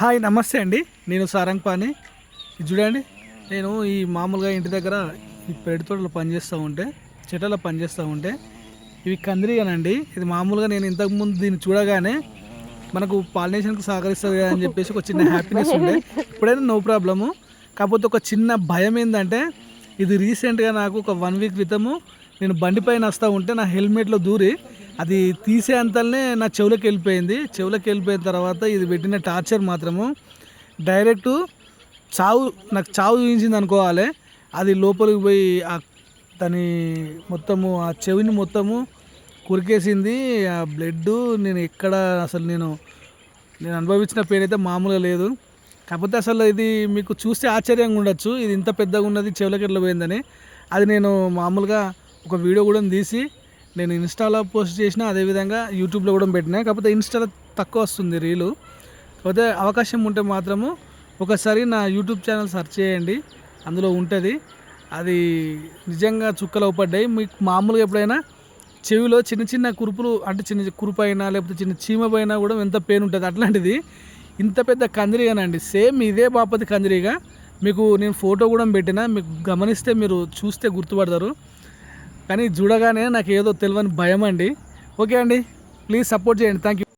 Hi నమస్తే అండి. నేను సారంగ్ పాని. ఇది చూడండి నేను ఈ మామూలుగా ఇంటి దగ్గర ఈ పెరటి పనిచేస్తూ ఉంటే చెట్లలో పనిచేస్తూ ఉంటే ఇవి కందిరిగానండి. ఇది మామూలుగా నేను ఇంతకుముందు దీన్ని చూడగానే మనకు పాలినేషన్కి సహకరిస్తుంది అని చెప్పేసి ఒక చిన్న హ్యాపీనెస్ ఉండే. ఇప్పుడైనా నో ప్రాబ్లము కాకపోతే ఒక చిన్న భయం ఏంటంటే ఇది రీసెంట్గా నాకు ఒక వన్ వీక్ క్రితము నేను బండి పైన వస్తూ ఉంటే నా హెల్మెట్లో దూరి అది తీసే అంతలనే నా చెవులోకి వెళ్ళిపోయింది. చెవులోకి వెళ్ళిపోయిన తర్వాత ఇది పెట్టిన టార్చర్ మాత్రము డైరెక్ట్ చావు నాకు చావు చూపించింది అనుకోవాలి. అది లోపలికి పోయి ఆ దాని మొత్తము ఆ చెవిని మొత్తము కురికేసింది. ఆ బ్లడ్ నేను ఎక్కడ అసలు నేను నేను అనుభవించిన పెయిన్ అయితే మామూలుగా లేదు. కాకపోతే అసలు ఇది మీకు చూస్తే ఆశ్చర్యంగా ఉండొచ్చు. ఇది ఇంత పెద్దగా ఉన్నది చెవులకి ఎట్లా పోయిందని. అది నేను మామూలుగా ఒక వీడియో కూడా తీసి నేను ఇన్స్టాలో పోస్ట్ చేసిన అదేవిధంగా యూట్యూబ్లో కూడా పెట్టినా. కాకపోతే ఇన్స్టాలో తక్కువ వస్తుంది రీలు. కాకపోతే అవకాశం ఉంటే మాత్రము ఒకసారి నా యూట్యూబ్ ఛానల్ సెర్చ్ చేయండి. అందులో ఉంటుంది. అది నిజంగా చుక్కలు పడ్డాయి. మీకు మామూలుగా ఎప్పుడైనా చెవిలో చిన్న చిన్న కురుపులు అంటే చిన్న కురుపు అయినా లేకపోతే చిన్న చీమ పైన కూడా ఎంత పెయిన్ ఉంటుంది అట్లాంటిది. ఇంత పెద్ద కందిరిగానండి. సేమ్ ఇదే బాపతి కందిరిగా. మీకు నేను ఫోటో కూడా పెట్టిన. మీకు గమనిస్తే మీరు చూస్తే గుర్తుపడతారు. కానీ చూడగానే నాకు ఏదో తెలియని భయం అండి. ఓకే అండి ప్లీజ్ సపోర్ట్ చేయండి. Thank you